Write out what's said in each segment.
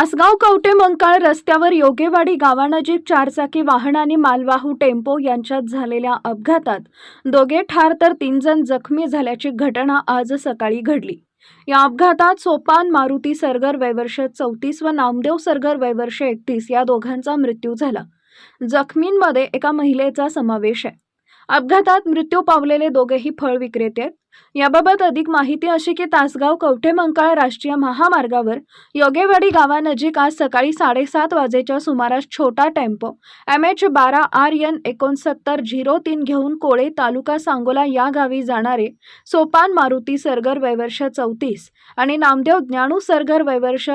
तासगाव कवटे मंकाळ रस्त्यावर योगेवाडी गावानजीक चारचाकी वाहन आणि मालवाहू टेम्पो यांच्यात झालेल्या अपघातात दोघे ठार तर तीन जण जखमी झाल्याची घटना आज सकाळी घडली. या अपघातात सोपान मारुती सरगर वैवर्ष चौतीस व नामदेव सरगर वैवर्ष एकतीस या दोघांचा मृत्यू झाला. जखमींमध्ये एका महिलेचा समावेश आहे. अपघातात मृत्यू पावलेले दोघेही फळ विक्रेते आहेत. याबाबत अधिक माहिती अशी की तासगाव कवठे मंकाळ राष्ट्रीय महामार्गावर योगेवाडी गावानजीक आज सकाळी साडेसात वाजेच्या सुमारास छोटा टेम्पो एम एच बारा आर एन एकोणसत्तर झिरो तीन घेऊन कोळे तालुका सांगोला या गावी जाणारे सोपान मारुती सरगर वैवर्ष चौतीस आणि नामदेव ज्ञानू सरगर वैवर्ष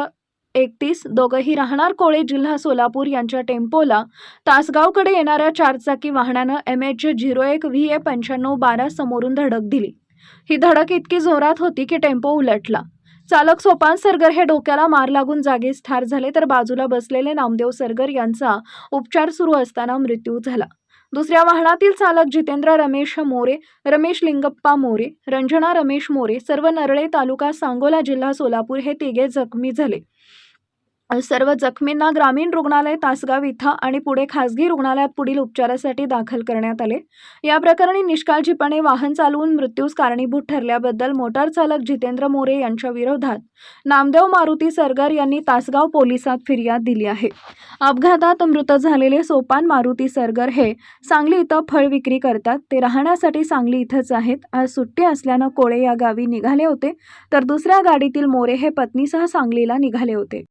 एकतीस दोघंही राहणार कोळे जिल्हा सोलापूर यांच्या टेम्पोला. तासगावकडे येणाऱ्या चारचाकी वाहनानं एम एच झिरो एक व्ही ए पंच्याण्णव बारा समोरून धडक दिली. ही धडक इतकी जोरात होती की टेम्पो उलटला. चालक सोपान सरगर हे डोक्याला मार लागून जागीच ठार झाले तर बाजूला बसलेले नामदेव सरगर यांचा उपचार सुरू असताना मृत्यू झाला. दुसऱ्या वाहनातील चालक जितेंद्र रमेश मोरे रमेश लिंगप्पा मोरे रंजना रमेश मोरे सर्व नरळे तालुका सांगोला जिल्हा सोलापूर हे तिघे जखमी झाले. सर्व जखमींना ग्रामीण रुग्णालय तासगाव इथं आणि पुढे खासगी रुग्णालयात पुढील उपचारासाठी दाखल करण्यात आले. या प्रकरणी निष्काळजीपणे वाहन चालवून मृत्यूस कारणीभूत ठरल्याबद्दल मोटार चालक जितेंद्र मोरे यांच्या विरोधात नामदेव मारुती सरगर यांनी तासगाव पोलिसात फिर्याद दिली आहे. अपघातात मृत झालेले सोपान मारुती सरगर हे सांगली इथं फळ विक्री करतात. ते राहण्यासाठी सांगली इथंच आहेत. आज सुट्टी असल्यानं कोळे या गावी निघाले होते तर दुसऱ्या गाडीतील मोरे हे पत्नीसह सांगलीला निघाले होते.